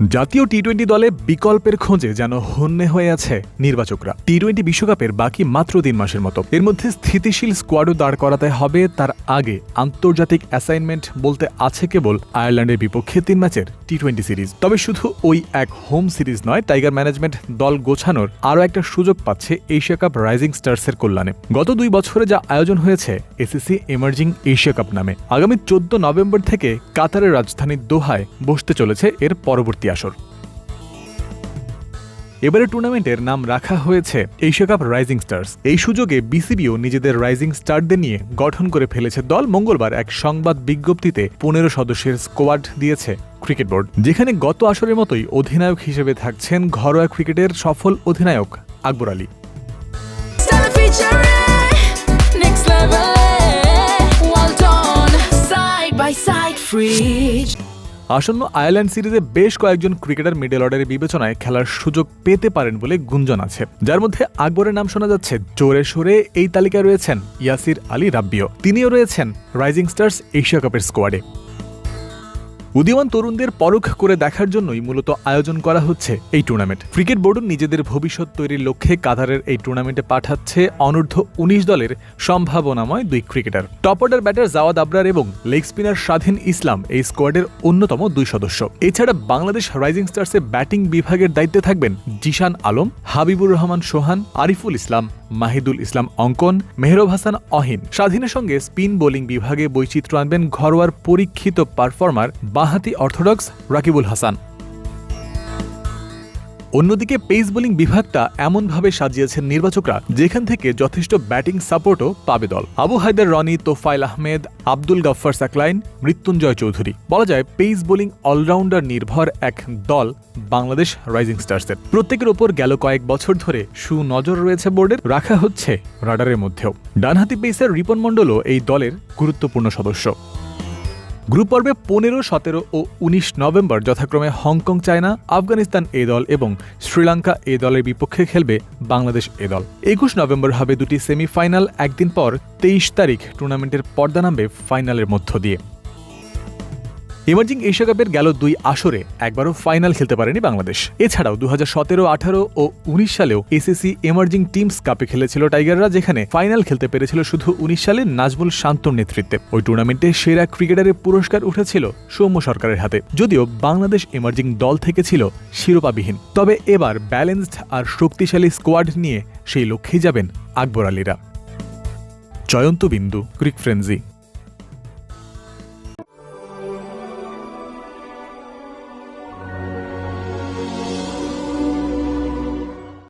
জাতীয় T twenty দলে বিকল্পের খোঁজে যেন হন্যে হয়ে আছে নির্বাচকরা। টি টোয়েন্টি বিশ্বকাপের বাকি মাত্র তিন মাসের মতো। এর মধ্যে স্থিতিশীল স্কোয়াডও দাঁড় করাতে হবে, তার আগে আন্তর্জাতিক অ্যাসাইনমেন্ট বলতে আছে কেবল আয়ারল্যান্ডের বিপক্ষে তিন ম্যাচের টি টোয়েন্টি সিরিজ তবে শুধু ওই এক হোম সিরিজ নয় টাইগার ম্যানেজমেন্ট দল গোছানোর আরও একটা সুযোগ পাচ্ছে এশিয়া কাপ রাইজিং স্টার্সের কল্যাণে। গত দুই বছরে যা আয়োজন হয়েছে এসিসি এমার্জিং এশিয়া কাপ নামে। আগামী চোদ্দ নভেম্বর থেকে কাতারের রাজধানী দোহায় বসতে চলেছে এর পরবর্তী আসর। এবারে টুর্নামেন্টের নাম রাখা হয়েছে এশিয়া কাপ রাইজিং স্টার্স এই সুযোগে বিসিবিও নিজেদের রাইজিং স্টারদের নিয়ে গঠন করে ফেলেছে দল। মঙ্গলবার এক সংবাদ বিজ্ঞপ্তিতে পনেরো সদস্যের স্কোয়াড দিয়েছে ক্রিকেট বোর্ড যেখানে গত আসরের মতোই অধিনায়ক হিসেবে থাকছেন ঘরোয়া ক্রিকেটের সফল অধিনায়ক আকবর আলী। Side fridge. আসন্ন আয়ারল্যান্ড সিরিজে বেশ কয়েকজন ক্রিকেটার মিডল অর্ডারের বিবেচনায় খেলার সুযোগ পেতে পারেন বলে গুঞ্জন আছে। যার মধ্যে আকবরের নাম শোনা যাচ্ছে। জোরে সোরে এই তালিকায় রয়েছেন ইয়াসির আলী রাব্বিও। তিনিও রয়েছেন রাইজিং স্টার্স এশিয়া কাপের স্কোয়াডে। উদীয়মান তরুণদের পরখ করে দেখার জন্যই মূলত আয়োজন করা হচ্ছে এই টুর্নামেন্ট। ক্রিকেট বোর্ডও নিজেদের ভবিষ্যৎ তৈরির লক্ষ্যে কাতারের এই টুর্নামেন্টে পাঠাচ্ছে অনূর্ধ্ব উনিশ দলের সম্ভাবনাময় দুই cricketer. Top order batter Jawad Abrar এবং লেগ স্পিনার স্বাধীন ইসলাম এই স্কোয়াডের অন্যতম দুই সদস্য। এছাড়া বাংলাদেশ রাইজিং স্টার্সের ব্যাটিং বিভাগের দায়িত্বে থাকবেন জিশান আলম, হাবিবুর রহমান সোহান, আরিফুল ইসলাম, মাহিদুল ইসলাম অঙ্কন, মেহরব হাসান অহিন। স্বাধীনের সঙ্গে স্পিন বোলিং বিভাগে বৈচিত্র্য আনবেন ঘরোয়ার পরীক্ষিত পারফর্মার বাহাতি অর্থোডক্স রাকিবুল হাসান। অন্যদিকে পেস বোলিং বিভাগটা এমনভাবে সাজিয়েছেন নির্বাচকরা, যেখান থেকে যথেষ্ট ব্যাটিং সাপোর্টও পাবে দল। আবু হায়দার রনি তোফাইল আহমেদ, আব্দুল গফফার সাকলাইন, মৃত্যুঞ্জয় চৌধুরী। বলা যায়, পেস বোলিং অলরাউন্ডার নির্ভর এক দল বাংলাদেশ রাইজিং স্টার্সের। প্রত্যেকের ওপর গেল কয়েক বছর ধরে সুনজর রয়েছে বোর্ডের, রাখা হচ্ছে রাডারের মধ্যেও। ডানহাতি পেসার রিপন মণ্ডলও এই দলের গুরুত্বপূর্ণ সদস্য। গ্রুপ পর্বে পনেরো, সতেরো ও উনিশ নভেম্বর যথাক্রমে হংকং, চায়না, আফগানিস্তান এ দল এবং শ্রীলঙ্কা এ দলের বিপক্ষে খেলবে বাংলাদেশ এ দল। একুশ নভেম্বর হবে দুটি সেমিফাইনাল, একদিন পর তেইশ তারিখ টুর্নামেন্টের পর্দা নামবে ফাইনালের মধ্য দিয়ে। ইমার্জিং এশিয়া কাপের গেল দুই আসরে একবারও ফাইনাল খেলতে পারেনি বাংলাদেশ। এছাড়াও দু হাজার সতেরো, আঠারো ও উনিশ সালেও এসিসি এমার্জিং টিমস কাপে খেলেছিল টাইগাররা যেখানে ফাইনাল খেলতে পেরেছিল শুধু উনিশ সালে নাজমুল শান্তর নেতৃত্বে। ওই টুর্নামেন্টে সেরা ক্রিকেটারের পুরস্কার উঠেছিল সৌম্য সরকারের হাতে। যদিও বাংলাদেশ এমার্জিং দল থেকে ছিল শিরোপাবিহীন। তবে এবার ব্যালেন্সড আর শক্তিশালী স্কোয়াড নিয়ে সেই লক্ষ্যেই যাবেন আকবর আলীরা। জয়ন্ত বিন্দু ক্রিক ফ্রেন্সি